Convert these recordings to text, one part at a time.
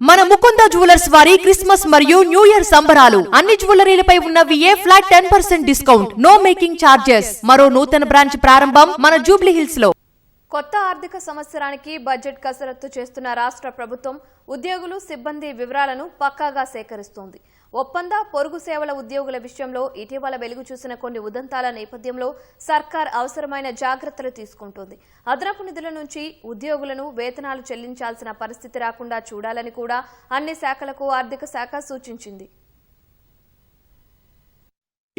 మన ముకుంద జ్యువెలర్స్ వారి క్రిస్మస్ మరియు న్యూ ఇయర్ సంబరాలు. అన్ని జ్యువెలరీలపై ఉన్న VA flat ten percent discount. No making charges మరో నూతన బ్రాంచ్ ప్రారంభం మన జూబ్లీ హిల్స్లో కొత్త ఆర్థిక సంవత్సరానికి బడ్జెట్ కసరత్తు చేస్తున్న రాష్ట్ర ప్రభుత్వం ఉద్యోగులు సిబ్బంది వివరాలను పక్కాగా సేకరిస్తోంది. ఒప్పంద పొరుగు సేవల ఉద్యోగుల విషయంలో ఇటీవల వెలుగు చూసిన కొన్ని ఉదంతాల నేపథ్యంలో సర్కార్ అవసరమైన జాగ్రత్తలు తీసుకుంటోంది. అదనపు నిధుల నుంచి ఉద్యోగులను వేతనాలు చెల్లించాల్సిన పరిస్థితి రాకుండా చూడాలని కూడా అన్ని శాఖలకు ఆర్థిక శాఖ సూచించింది.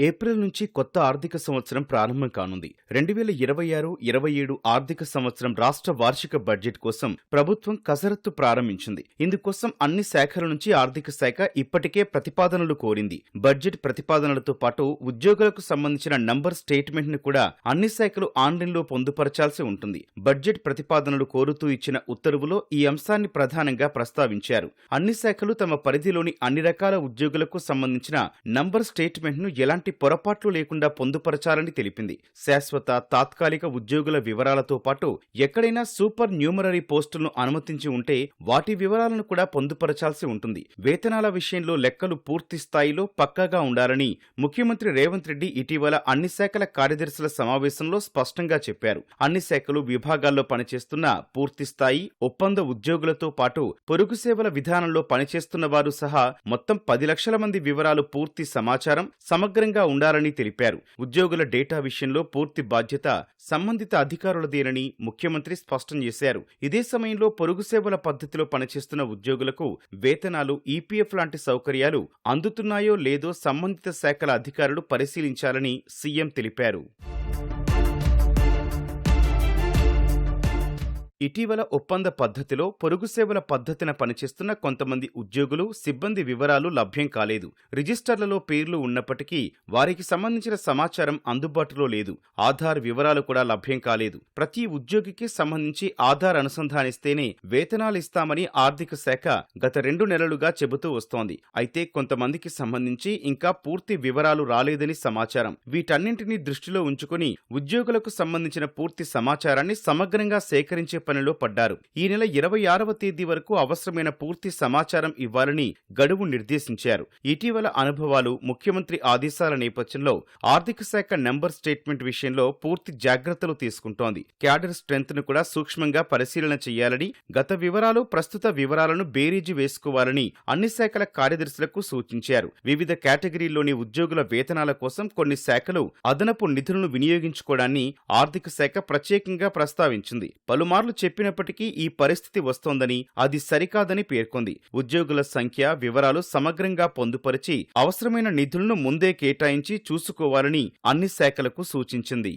ఏప్రిల్ నుంచి కొత్త ఆర్థిక సంవత్సరం ప్రారంభం కానుంది. రెండు వేల ఇరవై ఆరు ఇరవై ఏడు ఆర్థిక సంవత్సరం రాష్ట్ర వార్షిక బడ్జెట్ కోసం ప్రభుత్వం కసరత్తు ప్రారంభించింది. ఇందుకోసం అన్ని శాఖల నుంచి ఆర్థిక శాఖ ఇప్పటికే ప్రతిపాదనలు కోరింది. బడ్జెట్ ప్రతిపాదనలతో పాటు ఉద్యోగులకు సంబంధించిన నంబర్ స్టేట్మెంట్ను కూడా అన్ని శాఖలు ఆన్లైన్లో పొందుపరచాల్సి ఉంటుంది. బడ్జెట్ ప్రతిపాదనలు కోరుతూ ఇచ్చిన ఉత్తర్వులో ఈ అంశాన్ని ప్రధానంగా ప్రస్తావించారు. అన్ని శాఖలు తమ పరిధిలోని అన్ని రకాల ఉద్యోగులకు సంబంధించిన నంబర్ స్టేట్మెంట్ను ఎలాంటి పొరపాట్లు లేకుండా పొందుపరచాలని తెలిపింది. శాశ్వత తాత్కాలిక ఉద్యోగుల వివరాలతో పాటు ఎక్కడైనా సూపర్ న్యూమరరీ పోస్టులను అనుమతించి ఉంటే వాటి వివరాలను కూడా పొందుపరచాల్సి ఉంటుంది. వేతనాల విషయంలో లెక్కలు పూర్తి స్థాయిలో పక్కాగా ఉండాలని ముఖ్యమంత్రి రేవంత్ రెడ్డి ఇటీవల అన్ని శాఖల కార్యదర్శుల సమావేశంలో స్పష్టంగా చెప్పారు. అన్ని శాఖలు విభాగాల్లో పనిచేస్తున్న పూర్తి స్థాయి ఒప్పంద ఉద్యోగులతో పాటు పొరుగు సేవల విధానంలో పనిచేస్తున్న వారు సహా మొత్తం పది లక్షల మంది వివరాలు పూర్తి సమాచారం సమగ్రంగా ఉండాలని తెలిపారు. ఉద్యోగుల డేటా విషయంలో పూర్తి బాధ్యత సంబంధిత అధికారులదేనని ముఖ్యమంత్రి స్పష్టం చేశారు. ఇదే సమయంలో పొరుగు సేవల పద్ధతిలో పనిచేస్తున్న ఉద్యోగులకు వేతనాలు ఈపీఎఫ్ లాంటి సౌకర్యాలు అందుతున్నాయో లేదో సంబంధిత శాఖల అధికారులు పరిశీలించాలని సీఎం తెలిపారు. ఇటీవల ఒప్పంద పద్ధతిలో పొరుగు సేవల పద్ధతిన పనిచేస్తున్న కొంతమంది ఉద్యోగులు సిబ్బంది వివరాలు లభ్యం కాలేదు. రిజిస్టర్లలో పేర్లు ఉన్నప్పటికీ వారికి సంబంధించిన సమాచారం అందుబాటులో లేదు. ఆధార్ వివరాలు కూడా లభ్యం కాలేదు. ప్రతి ఉద్యోగికి సంబంధించి ఆధార్ అనుసంధానిస్తేనే వేతనాలు ఇస్తామని ఆర్థిక శాఖ గత రెండు నెలలుగా చెబుతూ వస్తోంది. అయితే కొంతమందికి సంబంధించి ఇంకా పూర్తి వివరాలు రాలేదని సమాచారం. వీటన్నింటినీ దృష్టిలో ఉంచుకుని ఉద్యోగులకు సంబంధించిన పూర్తి సమాచారాన్ని సమగ్రంగా సేకరించే పనిలో పడ్డారు. ఈ నెల ఇరవై ఆరవ తేదీ వరకు అవసరమైన పూర్తి సమాచారం ఇవ్వాలని గడువు నిర్దేశించారు. ఇటీవల అనుభవాలు ముఖ్యమంత్రి ఆదేశాల నేపథ్యంలో ఆర్థిక శాఖ నెంబర్ స్టేట్మెంట్ విషయంలో పూర్తి జాగ్రత్తలు తీసుకుంటోంది. క్యాడర్ స్ట్రెంత్ను కూడా సూక్ష్మంగా పరిశీలన చేయాలని గత వివరాలు ప్రస్తుత వివరాలను బేరీజు వేసుకోవాలని అన్ని శాఖల కార్యదర్శులకు సూచించారు. వివిధ కేటగిరీల్లోని ఉద్యోగుల వేతనాల కోసం కొన్ని శాఖలు అదనపు నిధులను వినియోగించుకోవడాన్ని ఆర్థిక శాఖ ప్రత్యేకంగా ప్రస్తావించింది. పలుమార్లు చెప్పినప్పటికీ ఈ పరిస్థితి వస్తోందని అది సరికాదని పేర్కొంది. ఉద్యోగుల సంఖ్య వివరాలు సమగ్రంగా పొందుపరిచి అవసరమైన నిధులను ముందే కేటాయించి చూసుకోవాలని అన్ని శాఖలకు సూచించింది.